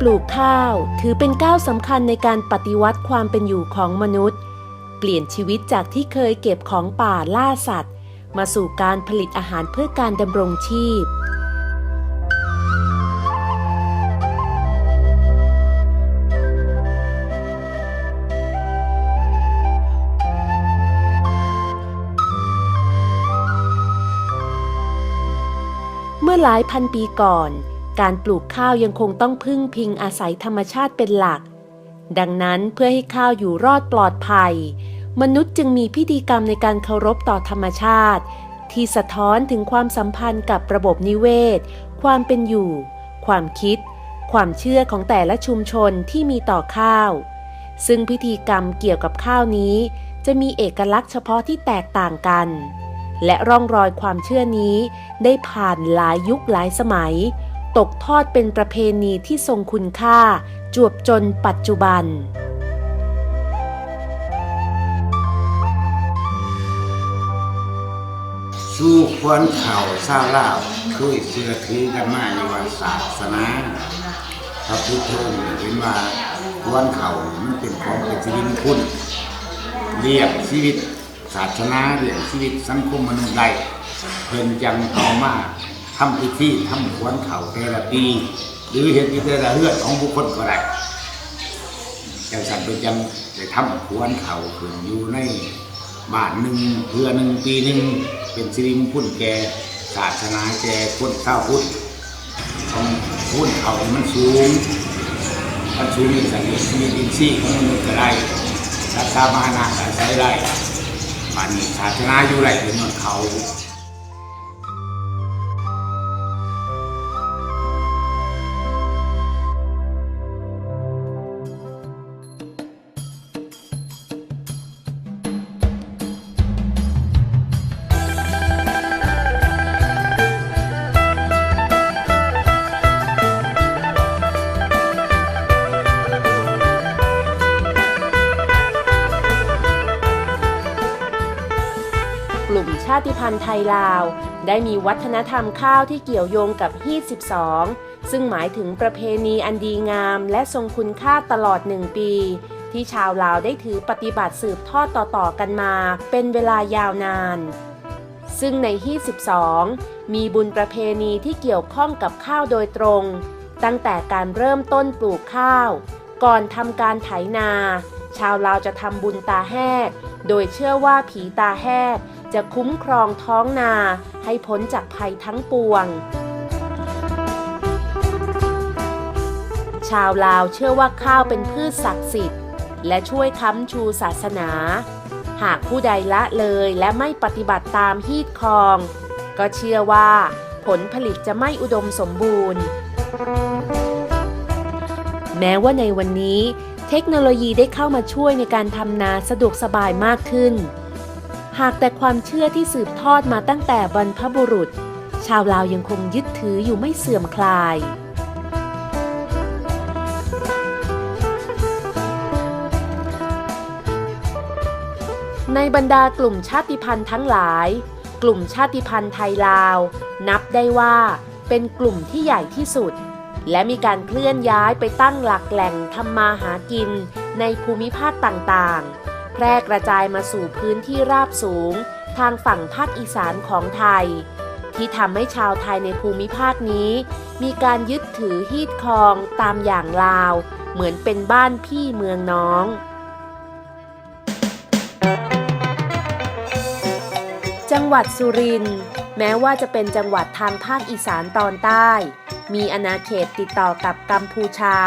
ปลูกข้าวถือเป็นก้าวสำคัญในการปฏิวัติความเป็นอยู่ของมนุษย์ เปลี่ยนชีวิตจากที่เคยเก็บของป่าล่าสัตว์ มาสู่การผลิตอาหารเพื่อการดำรงชีพเมื่อหลายพันปีก่อน การปลูกข้าวยังคงต้องพึ่งพิงอาศัยธรรมชาติเป็นหลัก ดังนั้นเพื่อให้ข้าวอยู่รอดปลอดภัย มนุษย์จึงมีพิธีกรรมในการเคารพต่อธรรมชาติ ที่สะท้อนถึงความสัมพันธ์กับระบบนิเวศ ความเป็นอยู่ ความคิด ความเชื่อของแต่ละชุมชนที่มีต่อข้าว ซึ่งพิธีกรรมเกี่ยวกับข้าวนี้ จะมีเอกลักษณ์เฉพาะที่แตกต่างกัน และร่องรอยความเชื่อนี้ได้ผ่านหลายยุคหลายสมัย ตกทอดเป็นประเพณีที่ทรงคุณค่า จวบจนปัจจุบัน สู้ควรเข่าเศร้าล่าเคยเชื่อถือกันมาอยู่ว่าศาสนาพระพุทธองค์เห็นว่าควรเข่ามันเป็นของเป็นชีวิตคุณเรียกชีวิตศาสนาเรียกชีวิตสังคมมนุษย์ได้เพิ่นจังเอามา ทำพิธีทำควรเข่าแต่ละปี หรือเห็นที่แต่ละเรื่องของบุคคลก็ได้จังสันเป็นจังได้ทำควรเข่าขึ้นอยู่ในบาทหนึ่งเพื่อหนึ่งปีหนึ่งเป็นสิริมงคลแก่ศาสนาแก่คนข้าวพุทธต้องพุทธเขามันสูงมันสูงในสังเกตชีวิตอินทรีย์ของมนุษย์ก็ได้รักษามานาการใช้ได้บานนี้ศาสนาอยู่ไรเป็นมันเขาาติพันธุ์ไทยลาว ได้มีวัฒนธรรมข้าวที่เกี่ยวโยงกับฮีด12 ซึ่งหมายถึงประเพณีอันดีงาม และทรงคุณค่าตลอดหนึ่งปี ที่ชาวลาวได้ถือปฏิบัติสืบทอดต่อๆกันมา เป็นเวลายาวนาน ซึ่งในฮีด12 มีบุญประเพณีที่เกี่ยวข้องกับข้าวโดยตรง ตั้งแต่การเริ่มต้นปลูกข้าว ก่อนทำการไถนา ชาวลาวจะทำบุญตาแหกโดยเชื่อว่าผีตาแหก จะคุ้มครองท้องนาให้พ้นจากภัยทั้งปวง ชาวลาวเชื่อว่าข้าวเป็นพืชศักดิ์สิทธิ์ และช่วยค้ำชูศาสนา หากผู้ใดละเลยและไม่ปฏิบัติตามฮีดคอง ก็เชื่อว่า ผลผลิตจะไม่อุดมสมบูรณ์ แม้ว่าในวันนี้ เทคโนโลยีได้เข้ามาช่วยในการทำนาสะดวกสบายมากขึ้น หากแต่ความเชื่อที่สืบทอดมาตั้งแต่บรรพบุรุษ ชาวลาวยังคงยึดถืออยู่ไม่เสื่อมคลาย ในบรรดากลุ่มชาติพันธุ์ทั้งหลาย กลุ่มชาติพันธุ์ไทยลาว นับได้ว่าเป็นกลุ่มที่ใหญ่ที่สุด และมีการเคลื่อนย้ายไปตั้งหลักแหล่งทำมาหากินในภูมิภาคต่างๆ แพร่กระจายมาสู่พื้นที่ราบสูง ทางฝั่งภาคอีสานของไทย ที่ทำให้ชาวไทยในภูมิภาคนี้ มีการยึดถือฮีดคองตามอย่างลาว เหมือนเป็นบ้านพี่เมืองน้อง จังหวัดสุรินทร์แม้ว่าจะเป็นจังหวัดทางภาคอีสานตอนใต้ มีอาณาเขตติดต่อกับกัมพูชา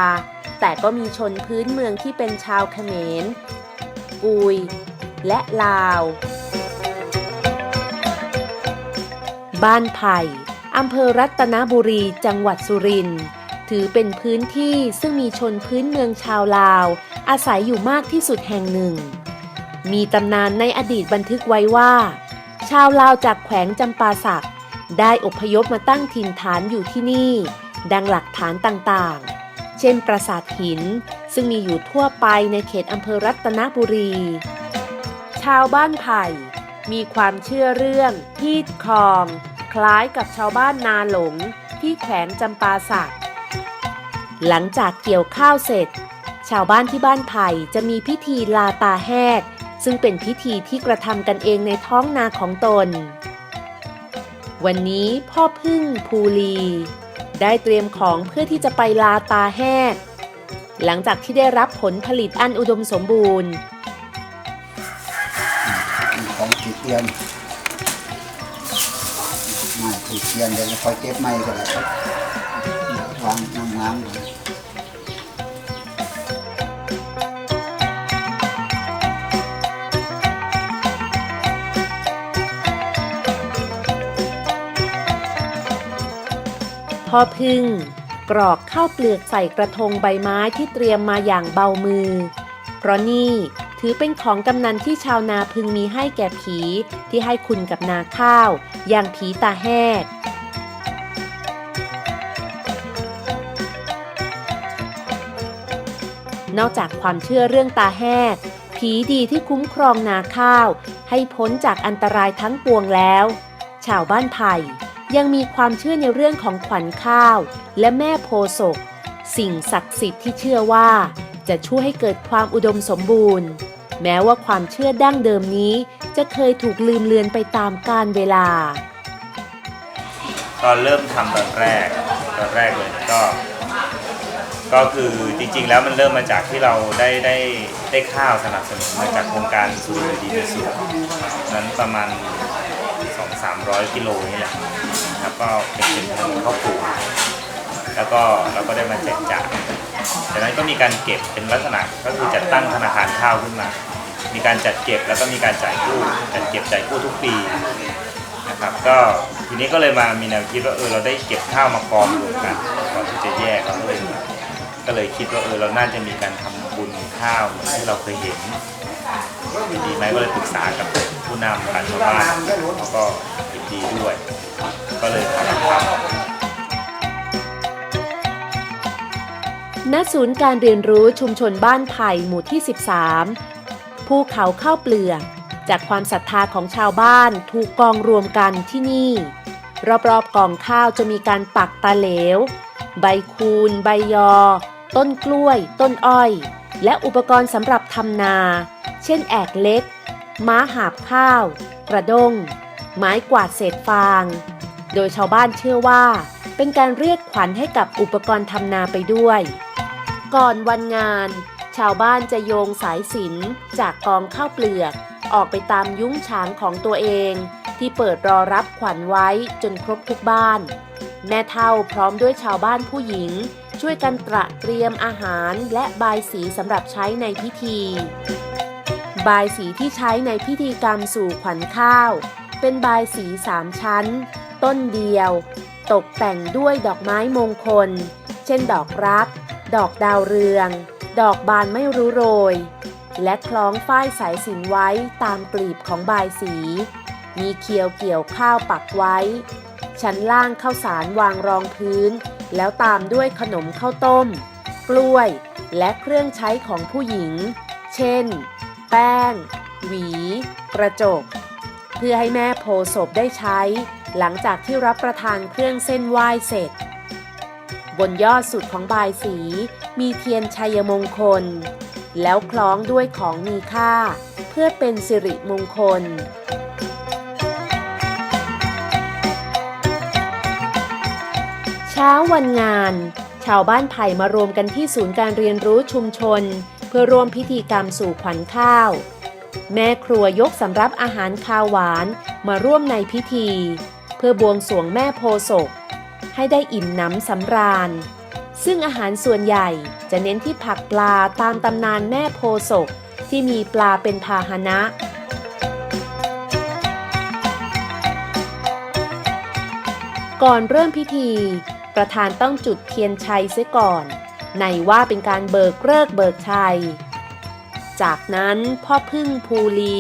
แต่ก็มีชนพื้นเมืองที่เป็นชาวเขมร กุย และลาว บ้านไผ่อำเภอรัตนบุรีจังหวัดสุรินทร์ถือเป็นพื้นที่ซึ่งมีชนพื้นเมืองชาวลาว อาศัยอยู่มากที่สุดแห่งหนึ่ง มีตำนานในอดีตบันทึกไว้ว่า ชาวลาวจากแขวงจำปาสักได้อพยพมาตั้งถิ่นฐานอยู่ที่นี่ ดังหลักฐานต่างๆ เช่นปราสาทหิน ซึ่งมีอยู่ทั่วไปในเขตอำเภอรัตนบุรี ชาวบ้านไผ่ มีความเชื่อเรื่องฮีดคอง คล้ายกับชาวบ้านนาหลงที่แขวงจำปาสัก หลังจากเกี่ยวข้าวเสร็จ ชาวบ้านที่บ้านไผ่จะมีพิธีลาตาแหกซึ่งเป็นพิธีที่กระทำกันเองในท้องนาของตน วันนี้พ่อพึ่งภูลี ได้เตรียมของเพื่อที่จะไปลาตาแหก หลังจากที่ได้รับผลผลิตอันอุดมสมบูรณ์มีของติดเตียนมาติดเตียนเดี๋ยวจะคอยเก็บไม้ก็ได้ครับวางน้ำๆเลยพ่อพึ่ง กรอกข้าวเปลือกใส่กระทงใบไม้ที่เตรียมมาอย่างเบามือ เพราะนี่ถือเป็นของกำนันที่ชาวนาพึงมีให้แก่ผีที่ให้คุณกับนาข้าว อย่างผีตาแหกนอกจากความเชื่อเรื่องตาแหกผีดีที่คุ้มครองนาข้าว ให้พ้นจากอันตรายทั้งปวงแล้ว ชาวบ้านไผ่ ยังมีความเชื่อในเรื่องของขวัญข้าว และแม่โพศก สิ่งศักดิ์สิทธิ์ที่เชื่อว่า จะช่วยให้เกิดความอุดมสมบูรณ์ แม้ว่าความเชื่อดั้งเดิมนี้ จะเคยถูกลืมเลือนไปตามกาลเวลา ตอนเริ่มทำตอนแรกตอนแรกเลยก็ ก็คือจริงๆแล้วมันเริ่มมาจากที่เราได้ได้ได้ข้าวสนับสนุนมาจากโครงการสุริยดีมีสุขนั้นประมาณ 2 3 0 0กิโลนี่แหละแล้วก็เป็นเป็นถนนข้าวปลูกแล้วก็เราก็ได้มาแจกจ่ายจากนั้นก็มีการเก็บเป็นลักษณะก็คือจัดตั้งธนาคารข้าวขึ้นมา มีการจัดเก็บแล้วก็มีการจ่ายกู้จัดเก็บจ่ายกู้ทุกปีนะครับก็ทีนี้ก็เลยมามีแนวคิดว่าเออเราได้เก็บข้าวมากองรวมกันก่อนที่จะแยกเราก็เลยก็เลยคิดว่าเออเราน่าจะมีการทำบุญข้าวเหมือนที่เราเคยเห็น ดีไหมก็เลยปรึกษากับผู้นำการชาวบ้านแล้วก็ยินดีด้วย ก็เลยทำครับณศูนย์การเรียนรู้ชุมชนบ้านไผ่หมู่ที่ 13 ภูเขาข้าวเปลือกจากความศรัทธาของชาวบ้านถูกกองรวมกันที่นี่ รอบๆกองข้าวจะมีการปักตาเหลว ใบคูน ใบยอ ต้นกล้วย ต้นอ้อย และอุปกรณ์สำหรับทำนา เช่นแอกเล็ก ม้าหาบข้าว กระด้ง ไม้กวาดเศษฟาง โดยชาวบ้านเชื่อว่า เป็นการเรียกขวัญให้กับอุปกรณ์ทำนาไปด้วย ก่อนวันงาน ชาวบ้านจะโยงสายสินจากกองข้าวเปลือก ออกไปตามยุ้งฉางของตัวเองที่เปิดรอรับขวัญไว้จนครบทุกบ้าน แม่เท่าพร้อมด้วยชาวบ้านผู้หญิง ช่วยกันตระเตรียมอาหารและบายสีสำหรับใช้ในพิธี บายสีที่ใช้ในพิธีกรรมสู่ขวัญข้าว เป็นบายสีสามชั้น ต้นเดียว ตกแต่งด้วยดอกไม้มงคล เช่นดอกรัก ดอกดาวเรือง ดอกบานไม่รู้โรย และคล้องฝ้ายสายสินไว้ตามกลีบของบายสี มีเคียวเกี่ยวข้าวปักไว้ ชั้นล่างข้าวสารวางรองพื้น แล้วตามด้วยขนมข้าวต้ม กล้วย และเครื่องใช้ของผู้หญิง เช่น แป้ง หวี กระจก เพื่อให้แม่โพศพได้ใช้ หลังจากที่รับประทานเครื่องเส้นไหว้เสร็จ บนยอดสุดของบายสี มีเทียนชัยมงคล แล้วคล้องด้วยของมีค่า เพื่อเป็นสิริมงคล ช้าวันงาน ชาวบ้านไผ่มารวมกันที่ศูนย์การเรียนรู้ชุมชน เพื่อร่วมพิธีกรรมสู่ขวัญข้าว แม่ครัวยกสำรับอาหารคาวหวานมาร่วมในพิธี เพื่อบวงสรวงแม่โพศก ให้ได้อิ่มหน้ำสำราญ ซึ่งอาหารส่วนใหญ่จะเน้นที่ผักปลาตามตำนานแม่โพศกที่มีปลาเป็นพาหนะก่อนเริ่มพิธี ประธานต้องจุดเทียนชัยเสียก่อน ในว่าเป็นการเบิกเลิกเบิกชัย จากนั้นพ่อพึ่งภูลี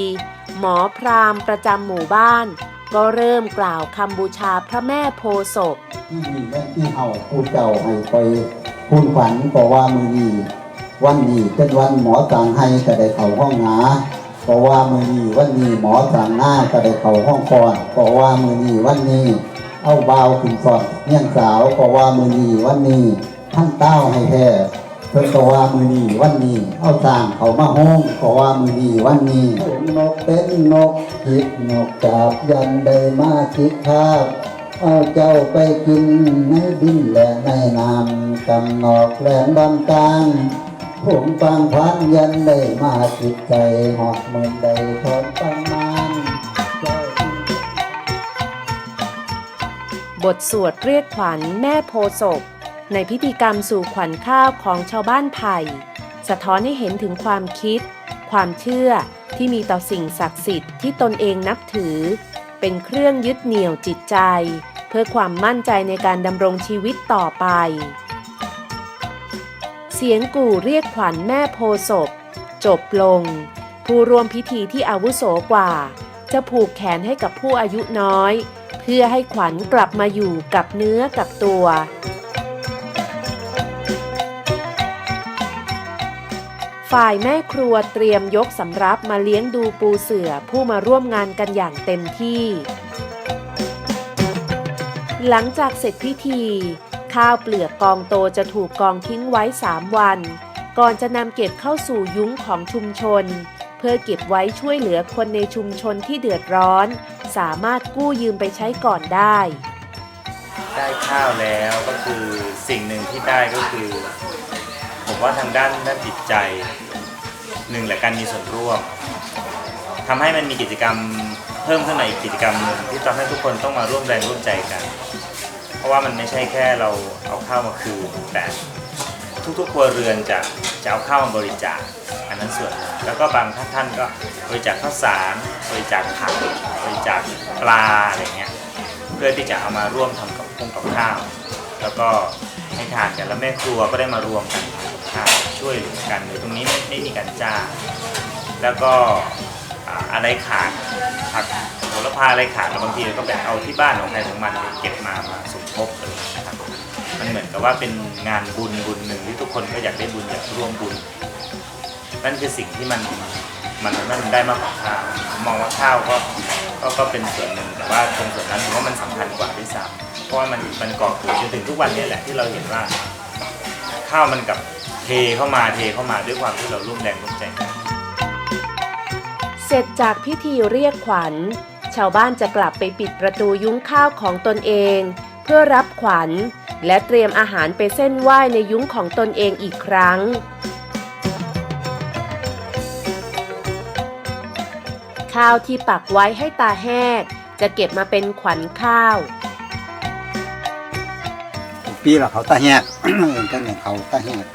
หมอพราหมประจำหมู่บ้าน ก็เริ่มกล่าวคำบูชาพระแม่โพศพที่นี่และที่เฮาผู้เจ้าให้ไปพูนขวัญเพราะว่ามือนีวันนี้เป็นวันหมอสั่งให้ก็ได้เข้าห้องหาเพราะว่ามือนี้วันนี้หมอสั่งหน้าก็ได้เข้าห้องคอนเพราะว่ามือนี้วันนี้ เอาบาวขึ้นสอดเงี้ยงสาวเพราะว่ามือนีวันนี้ท่านเต้าให้แท้เพิ่นก็ว่ามือนีวันนี้เอาสร้างเขามาห้องก็ว่ามือนีวันนี้นกเป็นนกคิดนกจาบยันได้มาคิดภาพเอาเจ้าไปกินในดินและในน้ำกำนอกแหลมบางกลางผมฟังพันยันได้มาจิตใจหอกเมือนใดทนตั้ง บทสวดเรียกขวัญแม่โพศพ ในพิธีกรรมสู่ขวัญข้าวของชาวบ้านไผ่สะท้อนให้เห็นถึงความคิด ความเชื่อที่มีต่อสิ่งศักดิ์สิทธิ์ที่ตนเองนับถือ เป็นเครื่องยึดเหนี่ยวจิตใจ เพื่อความมั่นใจในการดำรงชีวิตต่อไป เสียงกู่เรียกขวัญแม่โพศพ จบลง ผู้ร่วมพิธีที่อาวุโสกว่า จะผูกแขนให้กับผู้อายุน้อย พื่อให้ขวัญกลับมาอยู่กับเนื้อกับตัว ฝ่ายแม่ครัวเตรียมยกสำรับมาเลี้ยงดูปูเสือผู้มาร่วมงานกันอย่างเต็มที่ หลังจากเสร็จพิธี ข้าวเปลือกกองโตจะถูกกองทิ้งไว้ 3 วัน ก่อนจะนำเก็บเข้าสู่ยุ้งของชุมชน เพื่อเก็บไว้ช่วยเหลือคนในชุมชนที่เดือดร้อน สามารถกู้ยืมไปใช้ก่อนได้ ได้ข้าวแล้วก็คือสิ่งหนึ่งที่ได้ก็คือ ผมว่าทางด้านด้านจิตใจหนึ่งแหละการมีส่วนร่วมทำให้มันมีกิจกรรมเพิ่มขึ้นมาอีกกิจกรรมหนึ่งที่ทำให้ทุกคนต้องมาร่วมแรงร่วมใจกัน เพราะว่ามันไม่ใช่แค่เราเอาข้าวมาคืนแต่ทุกๆครัวเรือนจะจะเอาข้าวมาบริจาค นนั้นส่วนหนึ่งแล้วก็บางท่านก็บริจาคข้าวสารบริจาคผักบริจาคปลาอะไรเงี้ยเพื่อที่จะเอามาร่วมทำกับพงกับข้าว แล้วก็ให้ทานกันแล้วแม่ครัวก็ได้มารวมกันทำกับข้าวช่วยเหลือกันตรงนี้ไม่ไม่มีการจ้างแล้วก็อะไรขาดผักโหระพาอะไรขาดบางทีเราก็ไปเอาที่บ้านของใครของมันเก็บมามาสมทบเลยนะครับมันเหมือนกับว่าเป็นงานบุญบุญหนึ่งที่ทุกคนก็อยากได้บุญอยากร่วมบุญ นั่นคือสิ่งที่มันมันมันได้มากกว่าข้าวมองว่าข้าวก็ก็ก็เป็นส่วนหนึ่งแต่ว่าตรงส่วนนั้นผมว่ามันสำคัญกว่าด้วยซ้ำเพราะว่ามันมันก่อเกิดจนถึงทุกวันนี้แหละที่เราเห็นว่า ข้าวมันกับเทเข้ามาเทเข้ามาด้วยความที่เราร่วมแรงร่วมใจกันเสร็จจากพิธีเรียกขวัญ ชาวบ้านจะกลับไปปิดประตูยุ้งข้าวของตนเอง เพื่อรับขวัญ และเตรียมอาหารไปเส้นไหว้ในยุ้งของตนเองอีกครั้ง ข้าวที่ปักไว้ให้ตาแห้งจะเก็บมาเป็นขวัญข้าว ปีละเขาตาแหกเอิ้นกันเนี่ยเขาตาแหก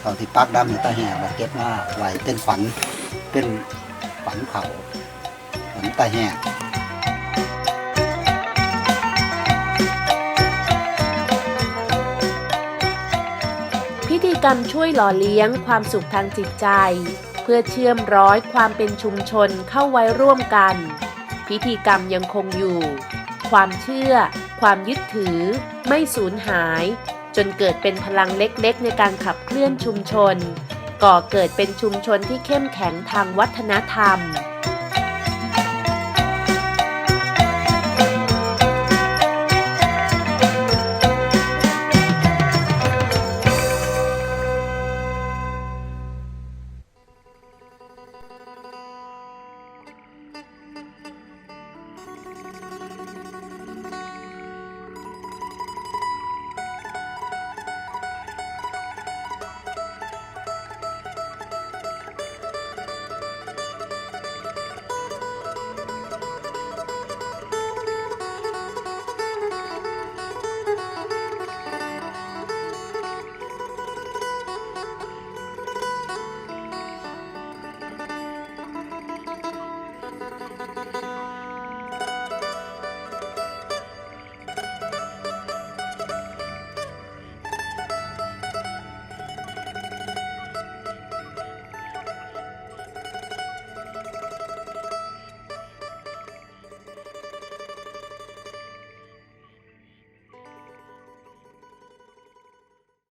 เขาที่ปักดำเนี่ยตาแหกมาเก็บมาไว้เป็นฝันเป็นฝันเขาฝันตาแหกพิธีกรรมช่วยหล่อเลี้ยงความสุขทางจิตใจเพื่อเชื่อมร้อยความเป็นชุมชนเข้าไว้ร่วมกัน พิธีกรรมยังคงอยู่ ความเชื่อ ความยึดถือ ไม่สูญหาย จนเกิดเป็นพลังเล็กๆ ในการขับเคลื่อนชุมชน ก่อเกิดเป็นชุมชนที่เข้มแข็งทางวัฒนธรรม